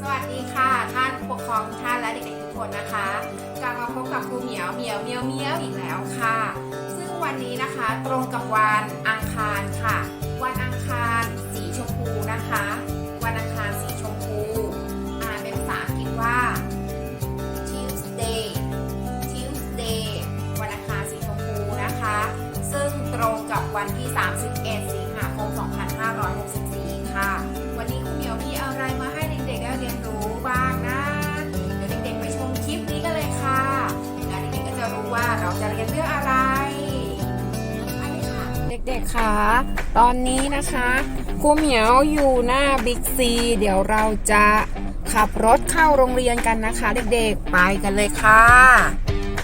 สวัสดีค่ะ ท่านผู้ปกครองทุกท่านและเด็กๆทุกคนนะคะ กลับมาพบกับครูเหมียวเหมียวเมียวเมียวอีกแล้วค่ะ ซึ่งวันนี้นะคะตรงกับวันอังคารค่ะ วันอังคารสีชมพูนะคะ วันอังคารสีชมพูอ่านเป็นภาษาอังกฤษว่า Tuesday Tuesday วันอังคารสีชมพูนะคะ ซึ่งตรงกับวันที่ 31สิ จะเรียนเรื่องอะไรไเด็กๆคะตอนนี้นะคะครูเหมียวอยู่หน้าบิ๊กซีเดี๋ยวเราจะขับรถเข้าโรงเรียนกันนะคะ เด็กๆไปกันเลยค่ะ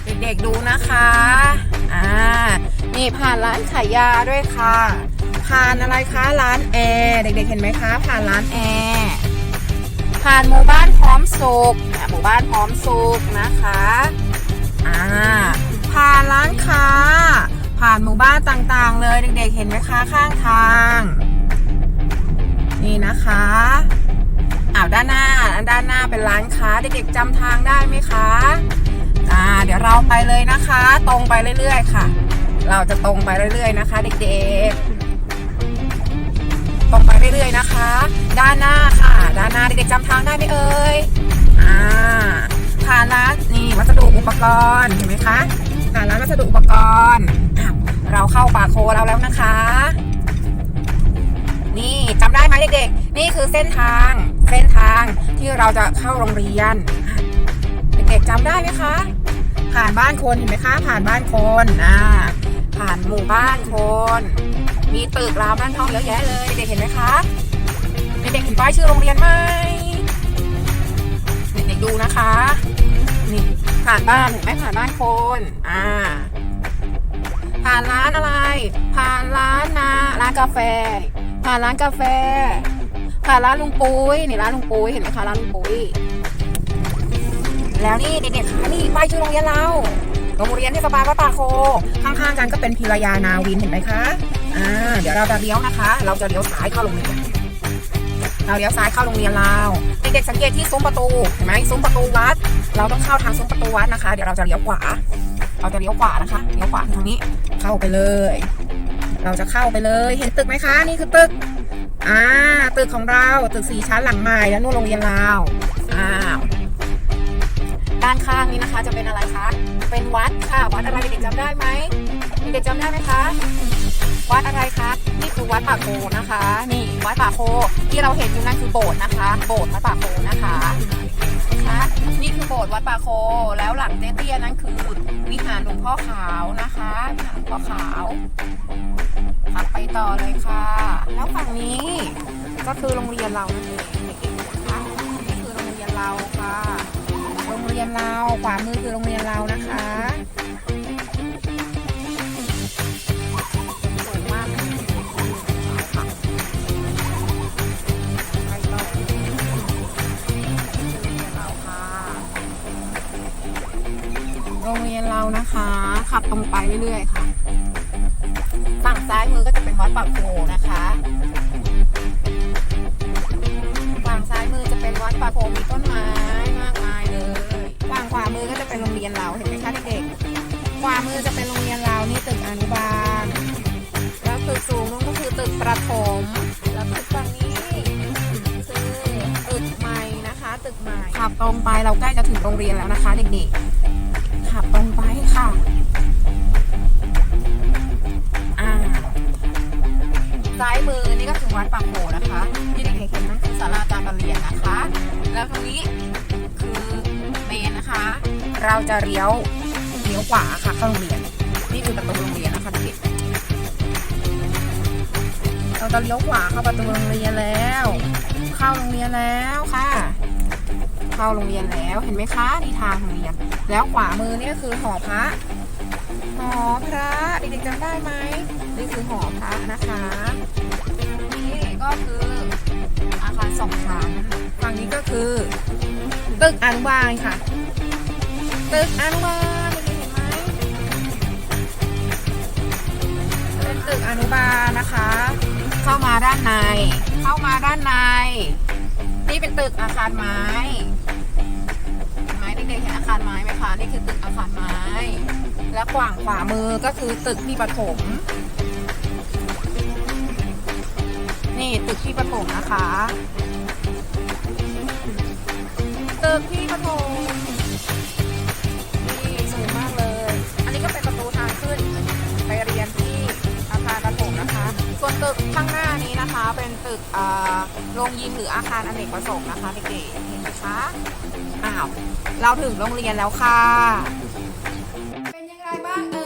เด็กๆดูนะคะอ่านี่ผ่านร้านขายยาด้วยค่ะ ผ่านอะไรคะร้านแอร์เด็กๆเห็นไหมคะผ่านร้านแอร์ผ่านหมู่บ้านพร้อมสุขหมู่บ้านพร้อมสุขนะคะอ่า ผ่านร้านค้า ผ่านหมู่บ้านต่างๆ เลยเด็กๆเห็นไหมคะข้างทาง นี่นะคะอ้าวด้านหน้าด้านหน้าเป็นร้านค้าเด็กๆจำทางได้ไหมคะอ่าเดี๋ยวเราไปเลยนะคะ ตรงไปเรื่อยๆค่ะ เราจะตรงไปเรื่อยๆนะคะ เด็กๆ ตรงไปเรื่อยๆนะคะ ด้านหน้าค่ะ ด้านหน้าเด็กๆจำทางได้ไหมเอ่ยอ่าผ่านร้านนี่วัสดุอุปกรณ์เห็นไหมคะ ผ่านร้านวัสดุอุปกรณ์ เราเข้าป่าโคเราแล้วนะคะ นี่จำได้ไหมเด็กๆ นี่คือเส้นทาง เส้นทางที่เราจะเข้าโรงเรียน เด็กๆจำได้ไหมคะ ผ่านบ้านคนเห็นไหมคะ ผ่านบ้านคนอ่าผ่านหมู่บ้านคน มีตึกรามบ้านช่องเยอะแยะเลย เด็กเห็นไหมคะเด็กๆเห็นป้ายชื่อโรงเรียนไหมเด็กๆดูนะคะ ผ่านบ้านไหมผ่านบ้านคน อ่า ผ่านร้านอะไร ผ่านร้านนะร้านกาแฟ ผ่านร้านกาแฟ ผ่านร้านลุงปุ้ยนี่ร้านลุงปุ้ยเห็นไหมคะร้านลุงปุ้ยแล้วนี่เด็กๆคะนี่ป้ายชื่อโรงเรียนเราโรงเรียนเทศบาลวัดป่าโค ข้างๆกันก็เป็นพิรยานาวินเห็นไหมคะอ่าเดี๋ยวเราจะเลี้ยวนะคะ เราจะเลี้ยวซ้ายเข้าโรงเรียนเราเลี้ยวซ้ายเข้าโรงเรียนเรา เด็กๆสังเกตที่ซุ้มประตูเห็นไหมซุ้มประตูวัด เราต้องเข้าทางซุ้มประตูวัดนะคะ เดี๋ยวเราจะเลี้ยวขวา เราจะเลี้ยวขวานะคะเลี้ยวขวาทางนี้เข้าไปเลย เราจะเข้าไปเลยเห็นตึกไหมคะ นี่คือตึกอ่าตึกของเราตึกสี่ชั้นหลังใหม่แล้วนู่นโรงเรียนเราอ้าวด้านข้างนี้นะคะจะเป็นอะไรคะเป็นวัดค่ะวัดอะไรเด็กๆจำได้ไหมเด็กๆจำได้ไหมคะวัดอะไรคะ วัดป่าโคนะคะ นี่วัดป่าโคที่เราเห็นอยู่นั่นคือโบสถ์นะคะ โบสถ์วัดป่าโคนะคะนะคะนี่คือโบสถ์วัดป่าโค แล้วหลังเตี้ยๆนั้นคือวิหารหลวงพ่อขาวนะคะวิหารหลวงพ่อขาวขับไปต่อเลยค่ะ แล้วฝั่งนี้ก็คือโรงเรียนเรานั่นเองนะคะนี่คือโรงเรียนเราค่ะ โรงเรียนเราขวามือคือโรงเรียนเรานะคะ ตรงไปเรื่อยๆค่ะ ฝั่งซ้ายมือก็จะเป็นวัดปากโพนะคะ ฝั่งซ้ายมือจะเป็นวัดปากโพมีต้นไม้มากมายเลย ฝั่งขวามือก็จะเป็นโรงเรียนเราเห็นไหมคะเด็กๆขวามือจะเป็นโรงเรียนเรานี่ตึกอนุบาล แล้วตึกสูงนู่นก็คือตึกประถม แล้วตึกฝั่งนี้คือตึกใหม่นะคะ ตึกใหม่ขับตรงไปเราใกล้จะถึงโรงเรียนแล้วนะคะ เด็กๆขับตรงไปค่ะ ซ้ายมือนี่ก็คือวัดปากโพนะคะที่เด็กๆเห็นนั่นคือศาลาการประเรียนนะคะ แล้วตรงนี้คือเมนนะคะ เราจะเลี้ยวเลี้ยวขวาค่ะเข้าโรงเรียน นี่คือประตูโรงเรียนนะคะเด็กๆเราจะเลี้ยวขวาเข้าประตูโรงเรียนแล้ว เข้าโรงเรียนแล้วค่ะ เข้าโรงเรียนแล้วเห็นไหมคะนี่ทางโรงเรียน แล้วขวามือนี่ก็คือหอพระ หอพระเด็กๆจำได้ไหมนี่คือหอพระนะคะนี่ก็คืออาคารสองชั้นฝั่งนี้ก็คือ ตึกอนุบาลค่ะ ตึกอนุบาลเด็กๆเห็นไหมเป็นตึกอนุบาลนะคะ เข้ามาด้านใน เข้ามาด้านใน นี่เป็นตึกอาคารไม้ไม้เด็กๆเห็นอาคารไม้ไหมคะนี่คือตึกอาคารไม้ และขวางขวามือก็คือตึกพี่ปฐมนี่ตึกพี่ปฐมนะคะตึกพี่ปฐมนี่สูงมากเลย อันนี้ก็เป็นประตูทางขึ้นไปเรียนที่อาคารปฐมนะคะ ส่วนตึกข้างหน้านี้นะคะ เป็นตึกโรงยิมหรืออาคารอเนกประสงค์นะคะเด็กๆเห็นไหมคะอ้าวเราถึงโรงเรียนแล้วค่ะ Hi, bye.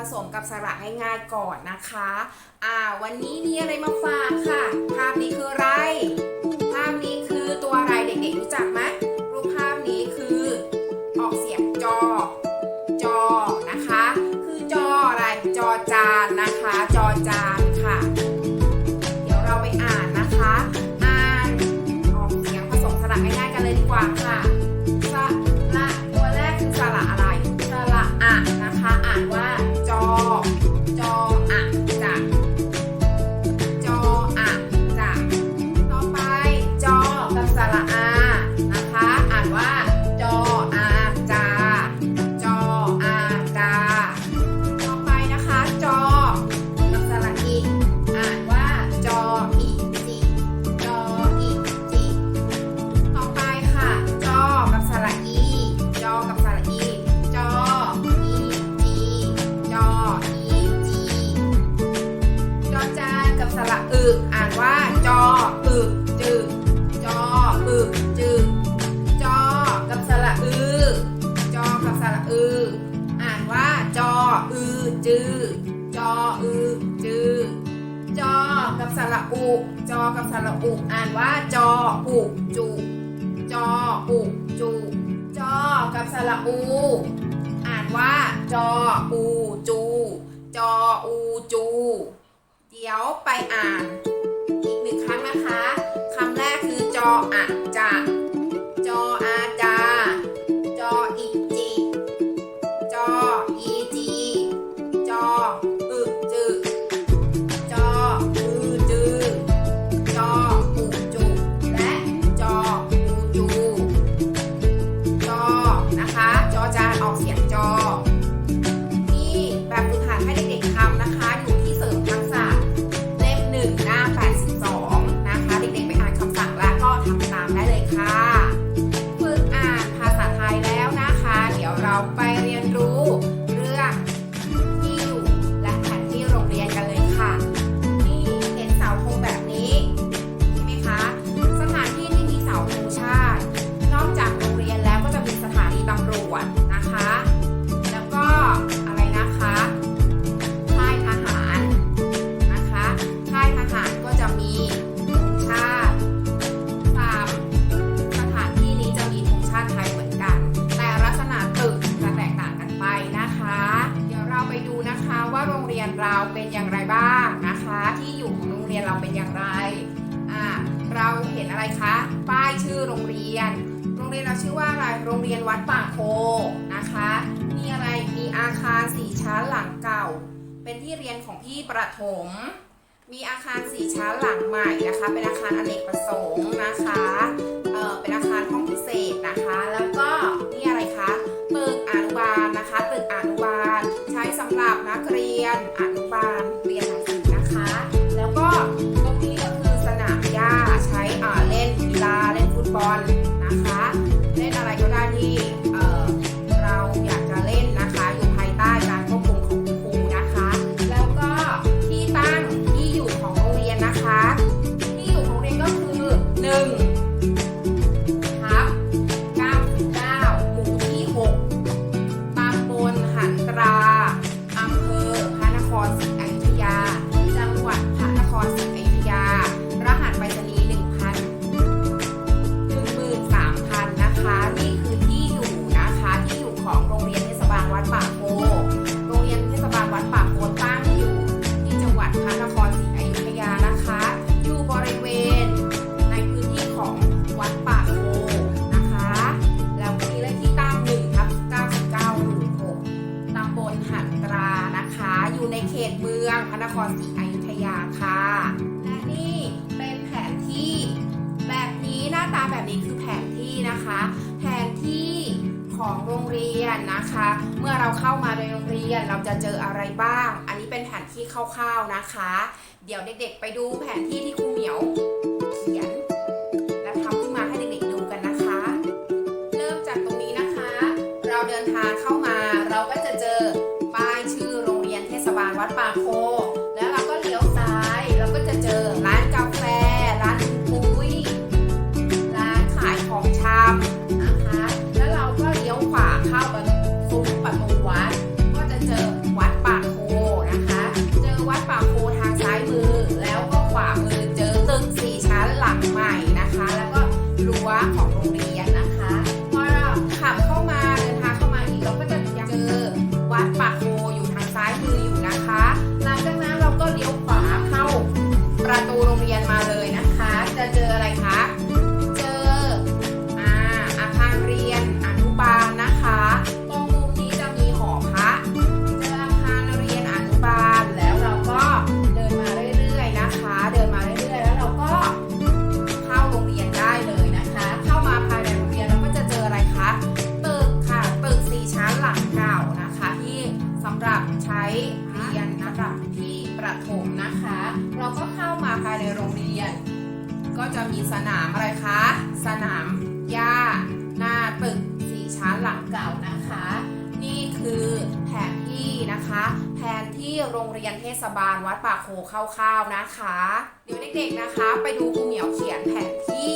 ผสมกับสระง่ายๆก่อนนะคะ อ่า วันนี้มีอะไรมา อุจอกับสระอุอ่านว่าจออุจุจออุจุจอกับสระอูอ่านว่าจออูจู จออูจู เดี๋ยวไปอ่าน อีกหนึ่งครั้งนะคะคำแรกคือจออะจะจออาจ เรียนวัดป่าโคนะคะ มีอะไร มีอาคารสี่ชั้นหลังเก่า เป็นที่เรียนของพี่ประถม มีอาคารสี่ชั้นหลังใหม่นะคะ เป็นอาคารอเนกประสงค์นะคะ เออเป็นอาคารห้องพิเศษนะคะ แล้วก็นี่อะไรคะตึกอนุบาลนะคะ ตึกอนุบาล ใช้สำหรับนักเรียนอนุบาลเรียนหนังสือนะคะ แล้วก็ตรงนี้ก็คือสนามหญ้าใช้เล่นกีฬาเล่นฟุตบอลนะคะ อ เขตเมืองพระนครศรีอยุธยาค่ะ และนี่เป็นแผนที่แบบนี้หน้าตาแบบนี้คือแผนที่นะคะ แผนที่ของโรงเรียนนะคะ เมื่อเราเข้ามาในโรงเรียนเราจะเจออะไรบ้าง อันนี้เป็นแผนที่คร่าวๆนะคะ เดี๋ยวเด็กๆ ไปดูแผนที่ที่ครูเหมียวเขียนและทำขึ้นมาให้เด็กๆดูกันนะคะ เริ่มจากตรงนี้นะคะ เราเดินทางเข้ามาเราก็จะ วัดป่าโค แล้วเราก็เลี้ยวซ้าย เราก็จะเจอร้านกาแฟ ร้านปุ้ย ร้านขายของชำนะคะ แล้วเราก็เลี้ยวขวาเข้าไปซุ้มประตูวัด ก็จะเจอวัดป่าโคนะคะ เจอวัดป่าโคทางซ้ายมือ แล้วก็ขวามือเจอตึกสี่ชั้นหลังใหม่นะคะ แล้วก็รั้วของ นะคะแผนที่โรงเรียนเทศบาลวัดป่าโคคร่าวๆนะคะ เดี๋ยวเด็กๆนะคะ ไปดูครูเหมียวเขียนแผนที่